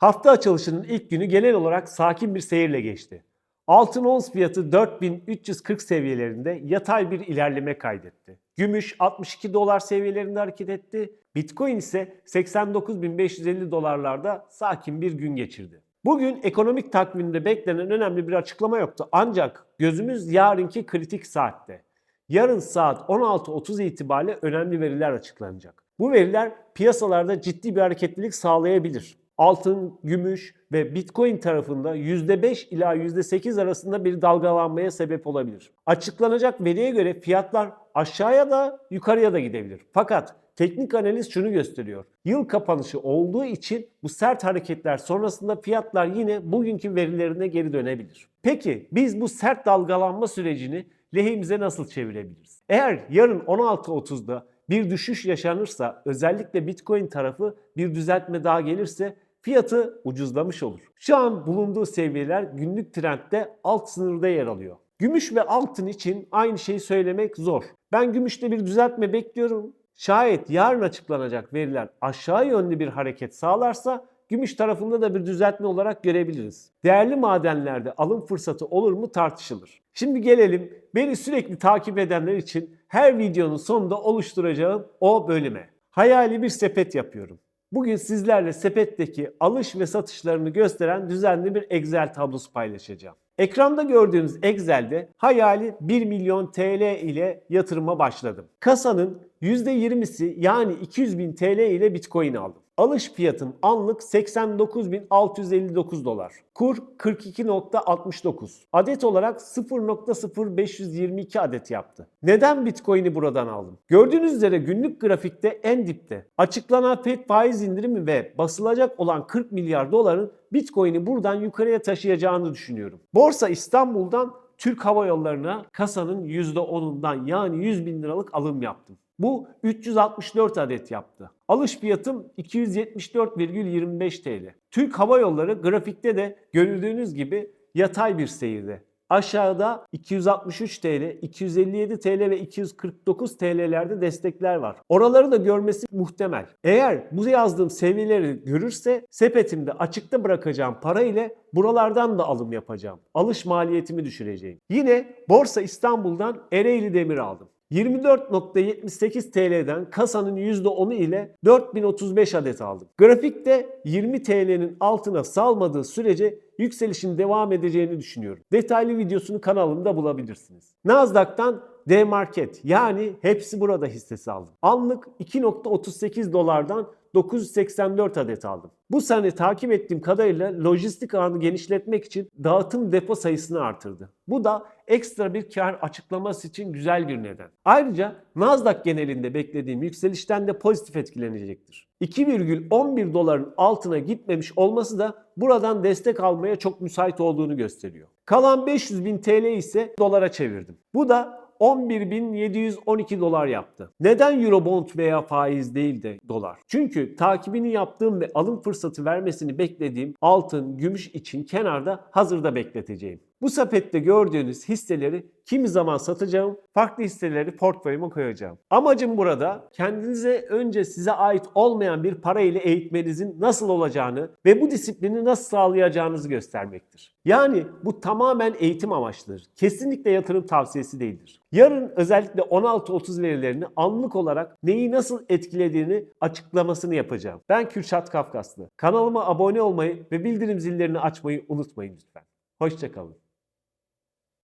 Hafta açılışının ilk günü genel olarak sakin bir seyirle geçti. Altın ons fiyatı 4340 seviyelerinde yatay bir ilerleme kaydetti. Gümüş 62 dolar seviyelerinde hareket etti. Bitcoin ise 89.550 dolarlarda sakin bir gün geçirdi. Bugün ekonomik takvimde beklenen önemli bir açıklama yoktu. Ancak gözümüz yarınki kritik saatte. Yarın saat 16.30 itibariyle önemli veriler açıklanacak. Bu veriler piyasalarda ciddi bir hareketlilik sağlayabilir. Altın, gümüş ve Bitcoin tarafında %5 ila %8 arasında bir dalgalanmaya sebep olabilir. Açıklanacak veriye göre fiyatlar aşağıya da yukarıya da gidebilir. Fakat teknik analiz şunu gösteriyor. Yıl kapanışı olduğu için bu sert hareketler sonrasında fiyatlar yine bugünkü verilerine geri dönebilir. Peki biz bu sert dalgalanma sürecini lehimize nasıl çevirebiliriz? Eğer yarın 16.30'da bir düşüş yaşanırsa özellikle Bitcoin tarafı bir düzeltme daha gelirse fiyatı ucuzlamış olur. Şu an bulunduğu seviyeler günlük trendde alt sınırda yer alıyor. Gümüş ve altın için aynı şeyi söylemek zor. Ben gümüşte bir düzeltme bekliyorum. Şayet yarın açıklanacak veriler aşağı yönlü bir hareket sağlarsa gümüş tarafında da bir düzeltme olarak görebiliriz. Değerli madenlerde alım fırsatı olur mu tartışılır. Şimdi gelelim beni sürekli takip edenler için her videonun sonunda oluşturacağım o bölüme. Hayali bir sepet yapıyorum. Bugün sizlerle sepetteki alış ve satışlarını gösteren düzenli bir Excel tablosu paylaşacağım. Ekranda gördüğünüz Excel'de hayali 1 milyon TL ile yatırıma başladım. Kasanın %20'si yani 200 bin TL ile Bitcoin aldım. Alış fiyatım anlık 89.659 dolar. Kur 42.69. Adet olarak 0.0522 adet yaptı. Neden Bitcoin'i buradan aldım? Gördüğünüz üzere günlük grafikte en dipte. Açıklanan FED faiz indirimi ve basılacak olan 40 milyar doların Bitcoin'i buradan yukarıya taşıyacağını düşünüyorum. Borsa İstanbul'dan Türk Hava Yolları'na kasanın %10'undan yani 100 bin liralık alım yaptım. Bu 364 adet yaptı. Alış fiyatım 274,25 TL. Türk Hava Yolları grafikte de görüldüğünüz gibi yatay bir seyirde. Aşağıda 263 TL, 257 TL ve 249 TL'lerde destekler var. Oraları da görmesi muhtemel. Eğer bu yazdığım seviyeleri görürse sepetimde açıkta bırakacağım para ile buralardan da alım yapacağım. Alış maliyetimi düşüreceğim. Yine Borsa İstanbul'dan Ereğli Demir aldım. 24.78 TL'den kasanın %10'u ile 4035 adet aldım. Grafikte 20 TL'nin altına salmadığı sürece yükselişin devam edeceğini düşünüyorum. Detaylı videosunu kanalımda bulabilirsiniz. Nasdaq'tan D-Market yani hepsi burada hissesi aldım. Anlık 2.38 dolardan 984 adet aldım. Bu sene takip ettiğim kadarıyla lojistik ağını genişletmek için dağıtım depo sayısını artırdı. Bu da ekstra bir kar açıklaması için güzel bir neden. Ayrıca Nasdaq genelinde beklediğim yükselişten de pozitif etkilenecektir. 2,11 doların altına gitmemiş olması da buradan destek almaya çok müsait olduğunu gösteriyor. Kalan 500 bin TL ise dolara çevirdim. Bu da 11.712 dolar yaptı. Neden Eurobond veya faiz değil de dolar? Çünkü takibini yaptığım ve alım fırsatı vermesini beklediğim altın, gümüş için kenarda hazırda bekleteceğim. Bu sepette gördüğünüz hisseleri kimi zaman satacağım, farklı hisseleri portföyüme koyacağım. Amacım burada kendinize önce size ait olmayan bir para ile eğitmenizin nasıl olacağını ve bu disiplini nasıl sağlayacağınızı göstermektir. Yani bu tamamen eğitim amaçlıdır. Kesinlikle yatırım tavsiyesi değildir. Yarın özellikle 16-30 verilerini anlık olarak neyi nasıl etkilediğini açıklamasını yapacağım. Ben Kürşat Kafkaslı. Kanalıma abone olmayı ve bildirim zillerini açmayı unutmayın lütfen. Hoşçakalın.